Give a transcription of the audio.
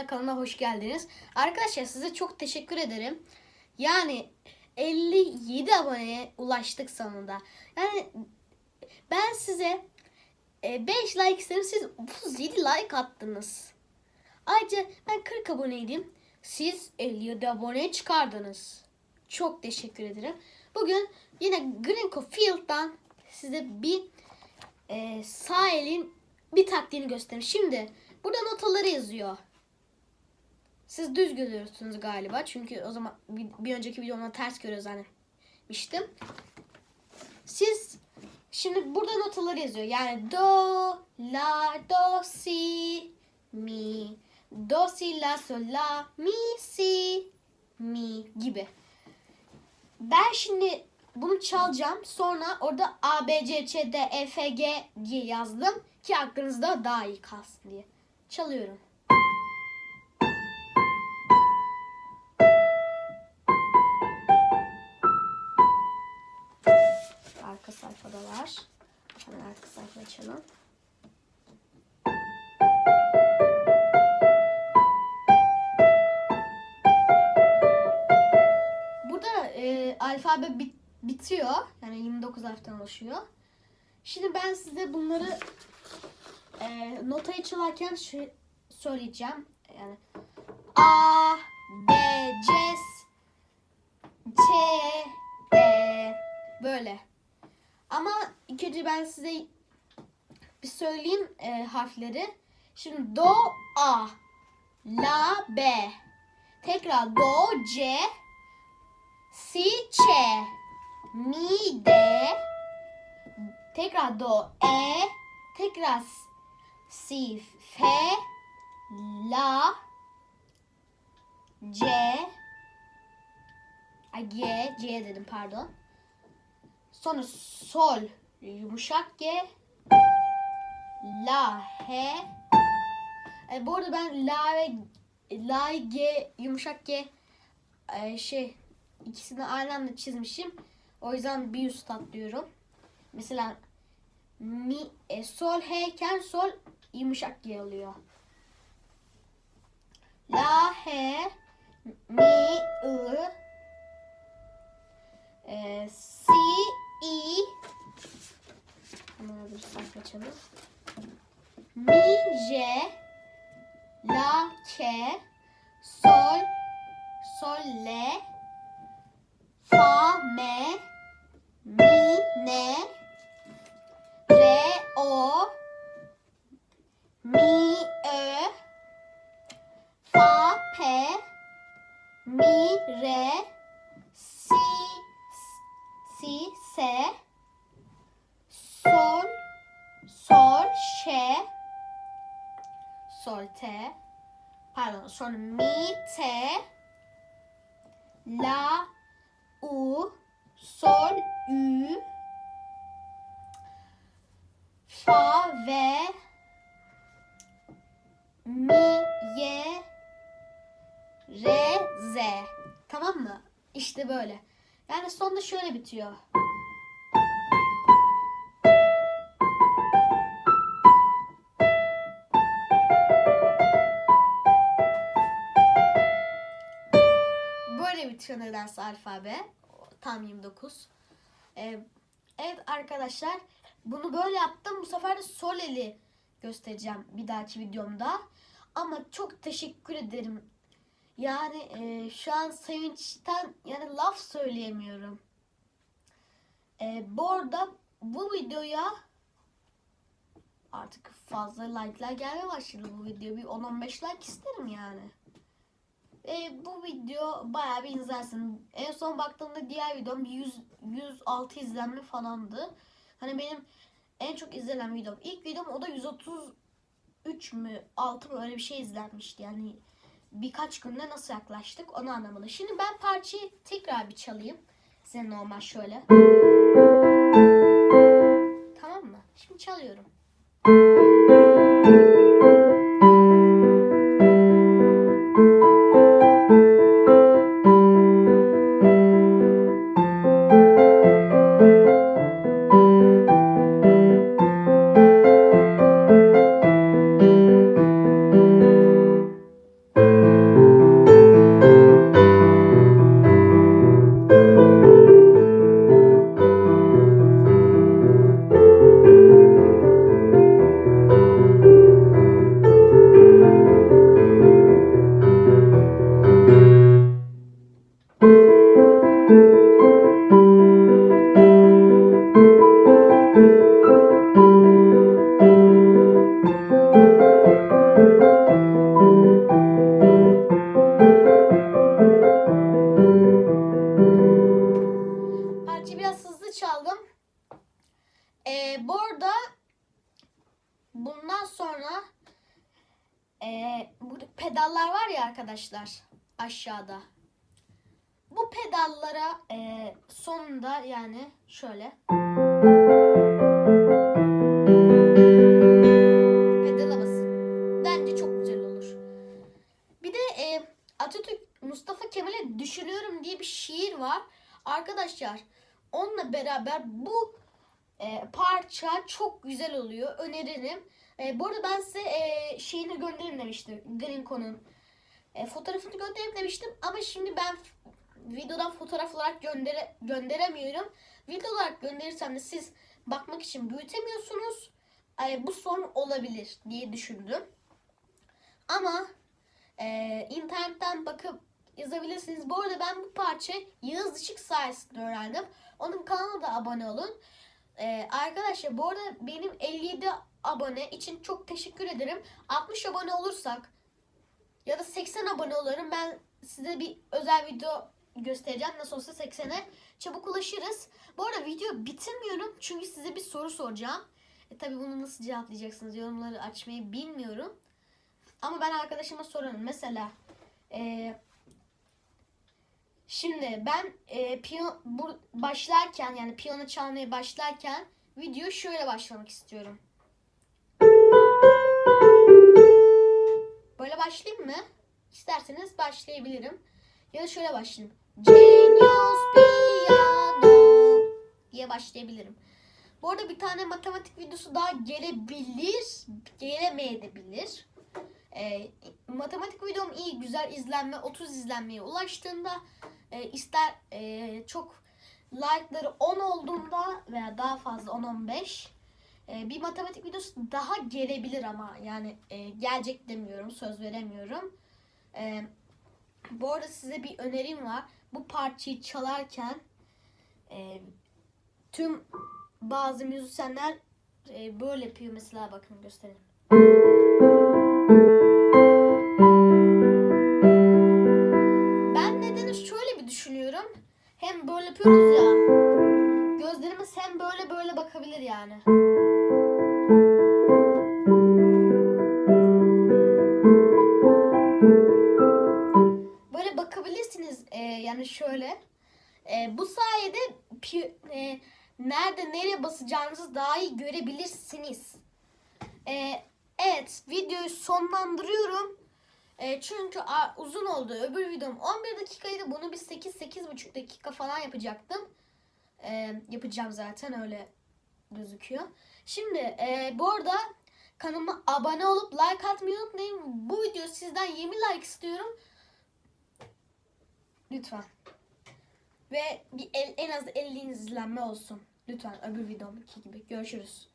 Efsane kanalına hoş geldiniz. Arkadaşlar size çok teşekkür ederim. Yani 57 aboneye ulaştık sonunda. Yani ben size 5 like istedim. Siz 37 like attınız. Ayrıca ben 40 aboneydim. Siz 57 aboneye çıkardınız. Çok teşekkür ederim. Bugün yine Greenco Field'dan size bir e, sağ bir taktiğini göstereyim. Şimdi burada notaları yazıyor. Siz düz görüyorsunuz galiba. Çünkü o zaman bir, bir önceki videomda ters görüyor zannetmiştim. Siz şimdi burada notaları yazıyor. Yani do, la, do, si, mi, do, si, la, sol, la, mi, si, mi gibi. Ben şimdi bunu çalacağım. Sonra orada A, B, C, Ç, D, E, F, G diye yazdım. Ki aklınızda daha iyi kalsın diye. Çalıyorum. Sayfadalar. Hemen arka sayfa açalım. Burada e, alfabe bit- bitiyor. Yani 29 harften oluşuyor. Şimdi ben size bunları e, notayı çalarken şey söyleyeceğim. Yani A, B, C, Ç, D böyle. Ama ilk önce ben size bir söyleyeyim e, harfleri. Şimdi do, A, La, B. Tekrar do, C, Si, Ç, Mi, D. Tekrar do, E. Tekrar si, F, La, C, Ay, G, C dedim pardon. Sonra sol, yumuşak G, La, H. E, bu arada ben La ve La, G, yumuşak G e, şey ikisini aynı anda çizmişim. O yüzden bir üst atlıyorum. Mesela mi, e, sol H iken sol yumuşak G oluyor. La, H, mi, I, e, si, i, hemen bir sayfa açalım. Mi, J, La, K, Sol, Sol, Le, Fa, Me, Mi, Ne, Re, O, Mi, Ö, Fa, Pe, Mi, Re, Se, Sol, Sol, Şe, Sol, Te, pardon, sonra Mi, Te, La, U, Sol, Ü, Fa ve Mi, Ye, Re, Z. Tamam mı? İşte böyle. Yani sonunda şöyle bitiyor. Nedense alfabe. Tam 29. Ee, evet arkadaşlar. Bunu böyle yaptım. Bu sefer de sol eli göstereceğim bir dahaki videomda. Ama çok teşekkür ederim. Yani e, şu an sevinçten yani laf söyleyemiyorum. E, bu arada bu videoya artık fazla like'lar gelmeye başladı bu video. Bir 10-15 like isterim yani. E, bu video bayağı bir izlersin. En son baktığımda diğer videom 100, 106 izlenme falandı. Hani benim en çok izlenen videom. İlk videom o da 133 mü 6 mı öyle bir şey izlenmişti. Yani birkaç günde nasıl yaklaştık onu anlamalı. Şimdi ben parçayı tekrar bir çalayım. Size normal şöyle. Tamam mı? Şimdi çalıyorum. E, bu pedallar var ya arkadaşlar aşağıda. Bu pedallara e, sonunda yani şöyle pedala basın. Bence çok güzel olur. Bir de e, Atatürk Mustafa Kemal'e düşünüyorum diye bir şiir var. Arkadaşlar onunla beraber bu e, parça çok güzel oluyor. Öneririm. E, bu arada ben size e, şeyini gönderin demiştim. Grinko'nun e, fotoğrafını gönderin demiştim. Ama şimdi ben videodan fotoğraf olarak göndere, gönderemiyorum. Video olarak gönderirsem de siz bakmak için büyütemiyorsunuz. E, bu sorun olabilir diye düşündüm. Ama e, internetten bakıp yazabilirsiniz. Bu arada ben bu parçayı Yağız Işık sayesinde öğrendim. Onun kanalına da abone olun. Ee, arkadaşlar bu arada benim 57 abone için çok teşekkür ederim. 60 abone olursak ya da 80 abone olurum ben size bir özel video göstereceğim. Nasıl olsa 80'e çabuk ulaşırız. Bu arada video bitirmiyorum çünkü size bir soru soracağım. E, tabii bunu nasıl cevaplayacaksınız yorumları açmayı bilmiyorum. Ama ben arkadaşıma sorarım. Mesela e, şimdi ben e, piyano bu, başlarken yani piyano çalmaya başlarken video şöyle başlamak istiyorum. Böyle başlayayım mı? İsterseniz başlayabilirim. Ya da şöyle başlayayım. Genius Piano diye başlayabilirim. Bu arada bir tane matematik videosu daha gelebilir, gelemeyebilir. E, matematik videom iyi, güzel izlenme, 30 izlenmeye ulaştığında e, ister e, çok like'ları 10 olduğunda veya daha fazla 10-15 e, bir matematik videosu daha gelebilir ama yani e, gelecek demiyorum, söz veremiyorum. E, bu arada size bir önerim var. Bu parçayı çalarken e, tüm bazı müzisyenler e, böyle yapıyor mesela bakın göstereyim. Böyle yapıyoruz ya. Gözlerimiz hem böyle böyle bakabilir yani. Böyle bakabilirsiniz e, yani şöyle. E, bu sayede e, nerede nereye basacağınızı daha iyi görebilirsiniz. E, evet videoyu sonlandırıyorum. E, çünkü a, uzun oldu. Öbür videom 11 dakikaydı. Bunu bir 8-8,5 dakika falan yapacaktım. E, yapacağım zaten öyle gözüküyor. Şimdi e, bu arada kanalıma abone olup like atmayı unutmayın. Bu video sizden 20 like istiyorum. Lütfen. Ve bir el, en az 50 izlenme olsun. Lütfen öbür videomdaki gibi. Görüşürüz.